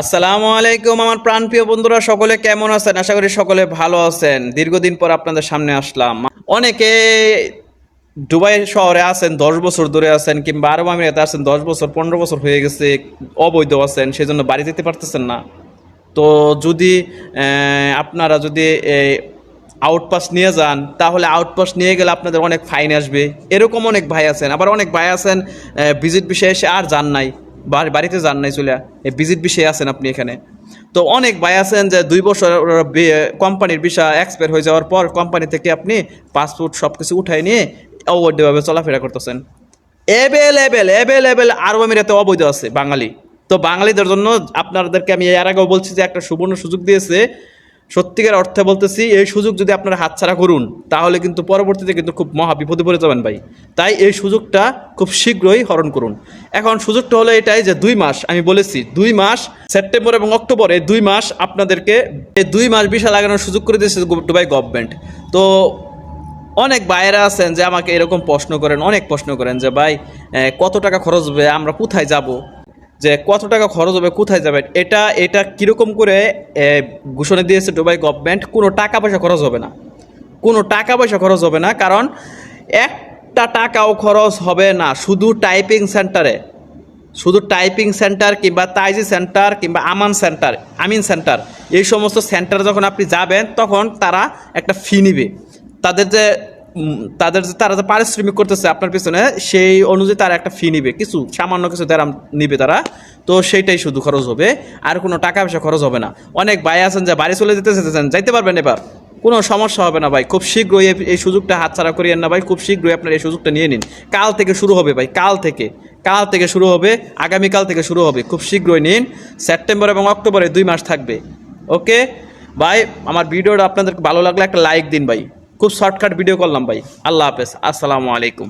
আসসালামু আলাইকুম, আমার প্রাণপ্রিয় বন্ধুরা, সকলে কেমন আছেন? আশা করি সকলে ভালো আছেন। দীর্ঘদিন পর আপনাদের সামনে আসলাম। অনেকে দুবাই শহরে আছেন, দশ বছর ধরে আছেন, কিংবা আরব আমিরাতে আছেন, দশ বছর, পনেরো বছর হয়ে গেছে, অবৈধ আছেন সেই জন্য বাড়ি যেতে পারতেছেন না। তো যদি আপনারা যদি আউটপাস নিয়ে যান, তাহলে আউটপাস নিয়ে গেলে আপনাদের অনেক ফাইন আসবে। এরকম অনেক ভাই আছেন, আবার অনেক ভাই আছেন ভিজিট বিষয়ে এসে আর যান নাই। বাড়িতে যান নাই চলে। ভিজিট বিষয়ে আছেন আপনি এখানে। তো অনেক ভাই আছেন যে দুই বছর কোম্পানির বিষয় এক্সপায়ার হয়ে যাওয়ার পর কোম্পানি থেকে আপনি পাসপোর্ট সব কিছু উঠাই নিয়ে অবৈধভাবে চলাফেরা করতেছেন। অ্যাভেলেবেল অ্যাভেলেবেল আরব আমিরাতে অবৈধ আছে বাঙালি। তো বাঙালিদের জন্য আপনাদেরকে আমি এর আগেও বলছি যে একটা সুবর্ণ সুযোগ দিয়েছে সত্যিকার অর্থে বলতেছি, এই সুযোগ যদি আপনারা হাতছাড়া করুন, তাহলে কিন্তু পরবর্তীতে কিন্তু খুব মহা বিপদে পড়ে যাবেন ভাই। তাই এই সুযোগটা খুব শীঘ্রই হরণ করুন। এখন সুযোগটা হলো এটাই যে দুই মাস, আমি বলেছি, দুই মাস, সেপ্টেম্বর এবং অক্টোবর দুই মাস আপনাদেরকে, এই দুই মাস বিশা লাগানোর সুযোগ করে দিয়েছে দুবাই গভর্নমেন্ট তো অনেক বাইরে আছেন যে আমাকে এরকম প্রশ্ন করেন, অনেক প্রশ্ন করেন যে, ভাই কত টাকা খরচ হবে? আমরা কোথায় যাব? যে কত টাকা খরচ হবে, কোথায় যাবেন এটা এটা কীরকম করে ঘোষণা দিয়েছে দুবাই গভর্নমেন্ট কোনো টাকা পয়সা খরচ হবে না। কোনো টাকা পয়সা খরচ হবে না, কারণ একটা টাকাও খরচ হবে না, শুধু টাইপিং সেন্টারে শুধু টাইপিং সেন্টার কিংবা তাইজি সেন্টার কিংবা আমান সেন্টার আমিন সেন্টার এই সমস্ত সেন্টারে যখন আপনি যাবেন, তখন তারা একটা ফি নিবে। তাদের যে তাদের যে তারা যে পারিশ্রমিক করতেছে আপনার পিছনে, সেই অনুযায়ী তারা একটা ফি নিবে। কিছু সামান্য কিছু তারা নিবে তারা। তো সেইটাই শুধু খরচ হবে। আর কোনো টাকা পয়সা খরচ হবে না। অনেক ভাই আছেন যে বাড়ি চলে যেতে যেতেছেন যাইতে পারবেন এবার। কোনো সমস্যা হবে না ভাই। খুব শীঘ্রই এই- এই সুযোগটা হাতছাড়া করিয়েন না ভাই। খুব শীঘ্রই আপনার এই সুযোগটা নিয়ে নিন। কাল থেকে শুরু হবে ভাই, কাল থেকে। কাল থেকে শুরু হবে, আগামীকাল থেকে শুরু হবে। খুব শীঘ্রই নিন। সেপ্টেম্বর এবং অক্টোবরে দুই মাস থাকবে। ওকে? ভাই, আমার ভিডিওটা আপনাদের ভালো লাগলে একটা লাইক দিন ভাই। খুব শর্টকাট ভিডিও করলাম ভাই। আল্লাহ হাফেজ। আসসালামু আলাইকুম।